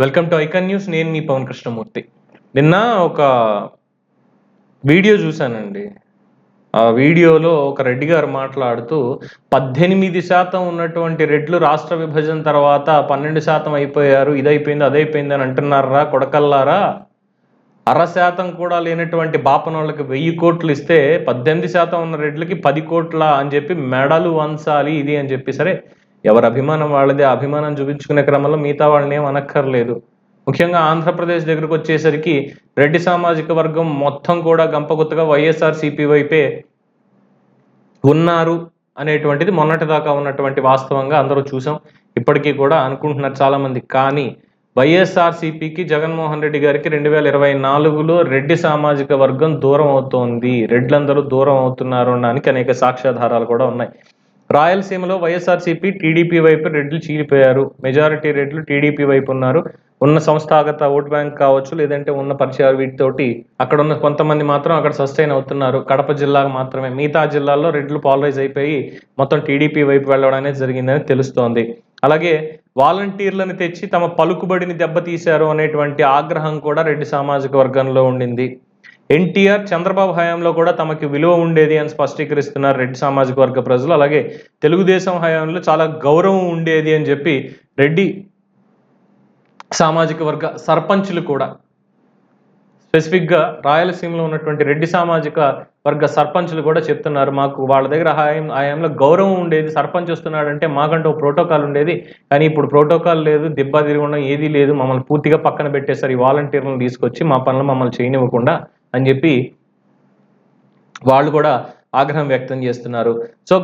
Welcome to icon news నేను మీ పవన్ కృష్ణమూర్తి. నిన్న ఒక వీడియో చూశానండి. ఆ వీడియోలో ఒక రెడ్డి గారు మాట్లాడుతూ పద్దెనిమిది శాతం ఉన్నటువంటి రెడ్లు రాష్ట్ర విభజన తర్వాత పన్నెండు శాతం అయిపోయారు ఇదైపోయింది అదైపోయింది అని అంటున్నారా కొడకల్లారా? అర శాతం కూడా లేనటువంటి బాపనోళ్ళకి వెయ్యి కోట్లు ఇస్తే పద్దెనిమిది శాతం ఉన్న రెడ్లకి పది కోట్ల అని చెప్పి మెడలు వంచాలి ఇది అని చెప్పి. సరే ఎవరి అభిమానం వాళ్ళది. ఆ అభిమానం చూపించుకునే క్రమంలో మిగతా వాళ్ళని ఏం అనక్కర్లేదు. ముఖ్యంగా ఆంధ్రప్రదేశ్ దగ్గరకు వచ్చేసరికి రెడ్డి సామాజిక వర్గం మొత్తం కూడా గంపగుత్తగా వైఎస్ఆర్ సిపి వైపే ఉన్నారు అనేటువంటిది మొన్నటిదాకా ఉన్నటువంటి వాస్తవంగా అందరూ చూసాం. ఇప్పటికీ కూడా అనుకుంటున్నారు చాలామంది. కానీ వైఎస్ఆర్సీపీకి జగన్మోహన్ రెడ్డి గారికి రెండు వేల ఇరవై నాలుగులో రెడ్డి సామాజిక వర్గం దూరం అవుతోంది. రెడ్లందరూ దూరం అవుతున్నారు అనడానికి అనేక సాక్ష్యాధారాలు కూడా ఉన్నాయి. రాయలసీమలో వైఎస్ఆర్సీపీ టీడీపీ వైపు రెడ్లు చీలిపోయారు. మెజారిటీ రెడ్లు టీడీపీ వైపు ఉన్నారు. ఉన్న సంస్థాగత ఓట్ బ్యాంక్ కావచ్చు లేదంటే ఉన్న పరిచయాలు వీటితోటి అక్కడ ఉన్న కొంతమంది మాత్రం అక్కడ సస్టైన్ అవుతున్నారు. కడప జిల్లాకు మాత్రమే. మిగతా జిల్లాల్లో రెడ్లు పాలరైజ్ అయిపోయి మొత్తం టీడీపీ వైపు వెళ్ళడం అనేది జరిగిందని తెలుస్తోంది. అలాగే వాలంటీర్లను తెచ్చి తమ పలుకుబడిని దెబ్బతీశారు అనేటువంటి ఆగ్రహం కూడా రెడ్డి సామాజిక వర్గంలో ఉండింది. ఎన్టీఆర్ చంద్రబాబు హయాంలో కూడా తమకి విలువ ఉండేది అని స్పష్టీకరిస్తున్నారు రెడ్డి సామాజిక వర్గ ప్రజలు. అలాగే తెలుగుదేశం హయాంలో చాలా గౌరవం ఉండేది అని చెప్పి రెడ్డి సామాజిక వర్గ సర్పంచులు కూడా స్పెసిఫిక్గా రాయలసీమలో ఉన్నటువంటి రెడ్డి సామాజిక వర్గ సర్పంచులు కూడా చెప్తున్నారు. మాకు వాళ్ళ దగ్గర హాయం హయాంలో గౌరవం ఉండేది. సర్పంచ్ వస్తున్నాడంటే మాకంటూ ప్రోటోకాల్ ఉండేది. కానీ ఇప్పుడు ప్రోటోకాల్ లేదు. దిబ్బ తిరగడం ఏదీ లేదు. మమ్మల్ని పూర్తిగా పక్కన పెట్టేశారు. ఈ వాలంటీర్లను తీసుకొచ్చి మా పనులు మమ్మల్ని చేయనివ్వకుండా అని చెప్పి వాళ్ళు కూడా ఆగ్రహం వ్యక్తం చేస్తున్నారు. సో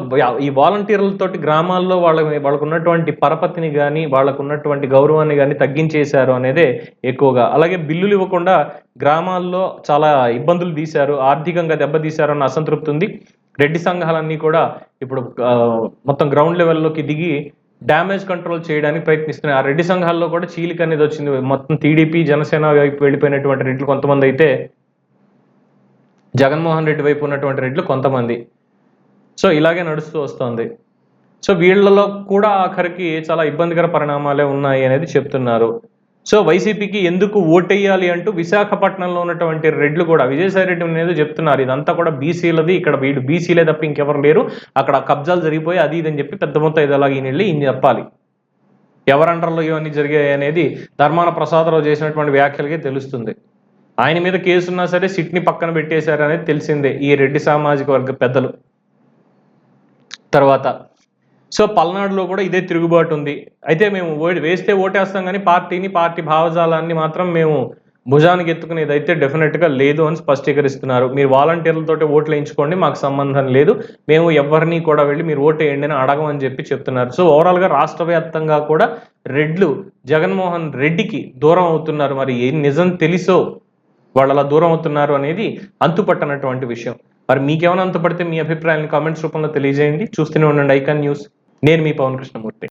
ఈ వాలంటీర్లతోటి గ్రామాల్లో వాళ్ళ వాళ్ళకు ఉన్నటువంటి పరపతిని కానీ వాళ్ళకు ఉన్నటువంటి గౌరవాన్ని కానీ తగ్గించేశారు అనేదే ఎక్కువగా. అలాగే బిల్లులు ఇవ్వకుండా గ్రామాల్లో చాలా ఇబ్బందులు తీశారు ఆర్థికంగా దెబ్బతీశారు అన్న అసంతృప్తి ఉంది. రెడ్డి సంఘాలన్నీ కూడా ఇప్పుడు మొత్తం గ్రౌండ్ లెవెల్లోకి దిగి డ్యామేజ్ కంట్రోల్ చేయడానికి ప్రయత్నిస్తున్నాయి. ఆ రెడ్డి సంఘాల్లో కూడా చీలిక అనేది వచ్చింది. మొత్తం టీడీపీ జనసేన వైపు వెళ్ళిపోయినటువంటి రెడ్లు కొంతమంది అయితే జగన్మోహన్ రెడ్డి వైపు ఉన్నటువంటి రెడ్లు కొంతమంది. సో ఇలాగే నడుస్తూ వస్తుంది. సో వీళ్ళలో కూడా ఆఖరికి చాలా ఇబ్బందికర పరిణామాలే ఉన్నాయి అనేది చెప్తున్నారు. సో వైసీపీకి ఎందుకు ఓటేయాలి అంటూ విశాఖపట్నంలో ఉన్నటువంటి రెడ్లు కూడా విజయసాయి రెడ్డి అనేది చెప్తున్నారు. ఇదంతా కూడా బీసీలది ఇక్కడ వీళ్ళు బీసీలే తప్ప ఇంకెవరు లేరు. అక్కడ కబ్జాలు జరిగిపోయి అది ఇది అని చెప్పి పెద్ద మొత్తం ఇదిలాగా ఈయన వెళ్ళి ఈయన చెప్పాలి. ఎవరి అండర్లో ఇవన్నీ జరిగాయి అనేది ధర్మాన ప్రసాదరావు చేసినటువంటి వ్యాఖ్యలకే తెలుస్తుంది. ఆయన మీద కేసు ఉన్నా సరే సిట్ని పక్కన పెట్టేశారు అనేది తెలిసిందే ఈ రెడ్డి సామాజిక వర్గ పెద్దలు. తర్వాత సో పల్నాడులో కూడా ఇదే తిరుగుబాటు ఉంది. అయితే మేము వేస్తే ఓటేస్తాం కానీ పార్టీని పార్టీ భావజాలాన్ని మాత్రం మేము భుజానికి ఎత్తుకునేది అయితే డెఫినెట్గా లేదు అని స్పష్టీకరిస్తున్నారు. మీరు వాలంటీర్లతోటి ఓట్లు వేయించుకోండి మాకు సంబంధం లేదు. మేము ఎవరిని కూడా వెళ్ళి మీరు ఓటు వేయండి అని అడగమని చెప్పి చెప్తున్నారు. సో ఓవరాల్గా రాష్ట్ర వ్యాప్తంగా కూడా రెడ్లు జగన్మోహన్ రెడ్డికి దూరం అవుతున్నారు. మరి ఏం నిజం తెలుసో వాళ్ళు అలా దూరం అవుతున్నారు అనేది అంతుపట్టనటువంటి విషయం. మరి మీకేమైనా అంతుపడితే మీ అభిప్రాయాన్ని కామెంట్స్ రూపంలో తెలియజేయండి. చూస్తూనే ఉండండి ఐకాన్ న్యూస్. నేను మీ పవన్ కృష్ణమూర్తి.